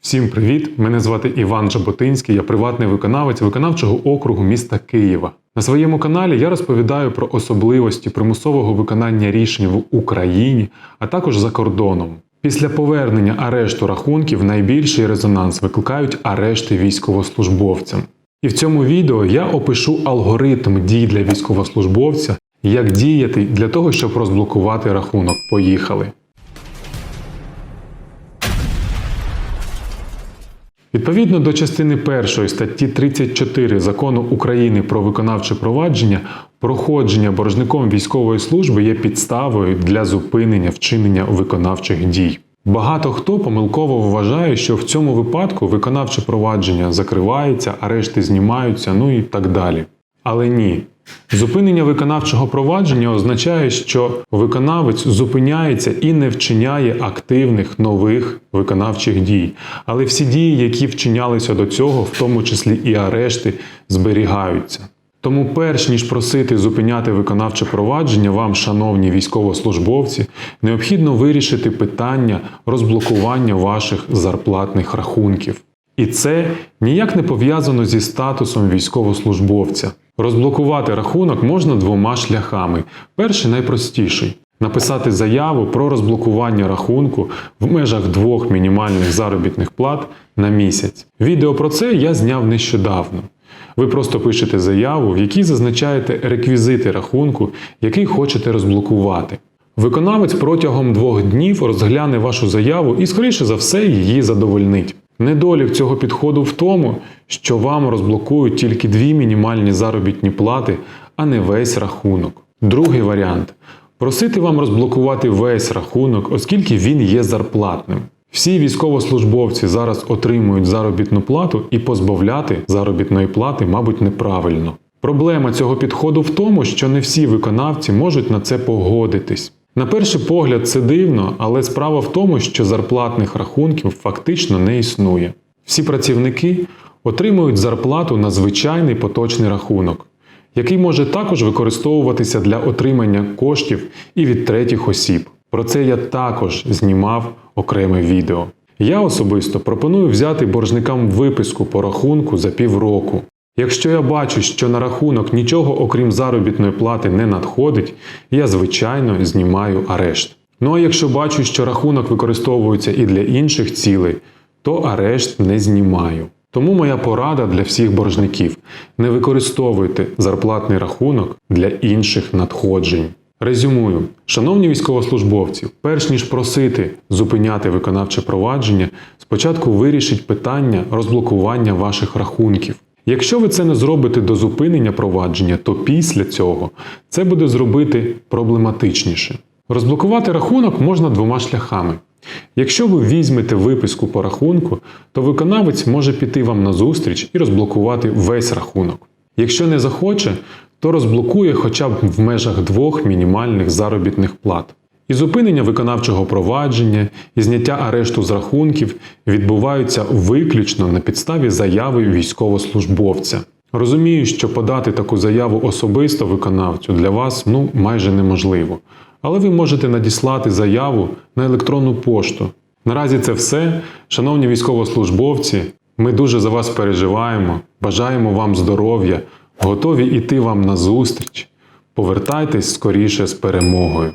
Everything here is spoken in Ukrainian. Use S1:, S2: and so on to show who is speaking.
S1: Всім привіт! Мене звати Іван Жаботинський, я приватний виконавець виконавчого округу міста Києва. На своєму каналі я розповідаю про особливості примусового виконання рішень в Україні, а також за кордоном. Після повернення арешту рахунків найбільший резонанс викликають арешти військовослужбовцям. І в цьому відео я опишу алгоритм дій для військовослужбовця, як діяти для того, щоб розблокувати рахунок. Поїхали! Відповідно до частини 1 статті 34 закону України про виконавче провадження, проходження боржником військової служби є підставою для зупинення вчинення виконавчих дій. Багато хто помилково вважає, що в цьому випадку виконавче провадження закривається, арешти знімаються, ну і так далі. Але ні. Зупинення виконавчого провадження означає, що виконавець зупиняється і не вчиняє активних нових виконавчих дій. Але всі дії, які вчинялися до цього, в тому числі і арешти, зберігаються. Тому, перш ніж просити зупиняти виконавче провадження, вам, шановні військовослужбовці, необхідно вирішити питання розблокування ваших зарплатних рахунків. І це ніяк не пов'язано зі статусом військовослужбовця. Розблокувати рахунок можна двома шляхами. Перший найпростіший написати заяву про розблокування рахунку в межах двох мінімальних заробітних плат на місяць. Відео про це я зняв нещодавно. Ви просто пишете заяву, в якій зазначаєте реквізити рахунку, який хочете розблокувати. Виконавець протягом двох днів розгляне вашу заяву і, скоріше за все, її задовольнить. Недолік цього підходу в тому, що вам розблокують тільки дві мінімальні заробітні плати, а не весь рахунок. Другий варіант просити вам розблокувати весь рахунок, оскільки він є зарплатним. Всі військовослужбовці зараз отримують заробітну плату і позбавляти заробітної плати, мабуть, неправильно. Проблема цього підходу в тому, що не всі виконавці можуть на це погодитись. На перший погляд це дивно, але справа в тому, що зарплатних рахунків фактично не існує. Всі працівники отримують зарплату на звичайний поточний рахунок, який може також використовуватися для отримання коштів і від третіх осіб. Про це я також знімав окреме відео. Я особисто пропоную взяти боржникам виписку по рахунку за півроку. Якщо я бачу, що на рахунок нічого окрім заробітної плати не надходить, я звичайно знімаю арешт. Ну а якщо бачу, що рахунок використовується і для інших цілей, то арешт не знімаю. Тому моя порада для всіх боржників: не використовуйте зарплатний рахунок для інших надходжень. Резюмую, шановні військовослужбовці, перш ніж просити зупиняти виконавче провадження, спочатку вирішіть питання розблокування ваших рахунків. Якщо ви це не зробите до зупинення провадження, то після цього це буде зробити проблематичніше. Розблокувати рахунок можна двома шляхами. Якщо ви візьмете виписку по рахунку, то виконавець може піти вам на зустріч і розблокувати весь рахунок. Якщо не захоче, то розблокує хоча б в межах двох мінімальних заробітних плат. І зупинення виконавчого провадження, і зняття арешту з рахунків відбуваються виключно на підставі заяви військовослужбовця. Розумію, що подати таку заяву особисто виконавцю для вас ну майже неможливо. Але ви можете надіслати заяву на електронну пошту. Наразі це все. Шановні військовослужбовці, ми дуже за вас переживаємо, бажаємо вам здоров'я, готові йти вам на зустріч. Повертайтесь скоріше з перемогою.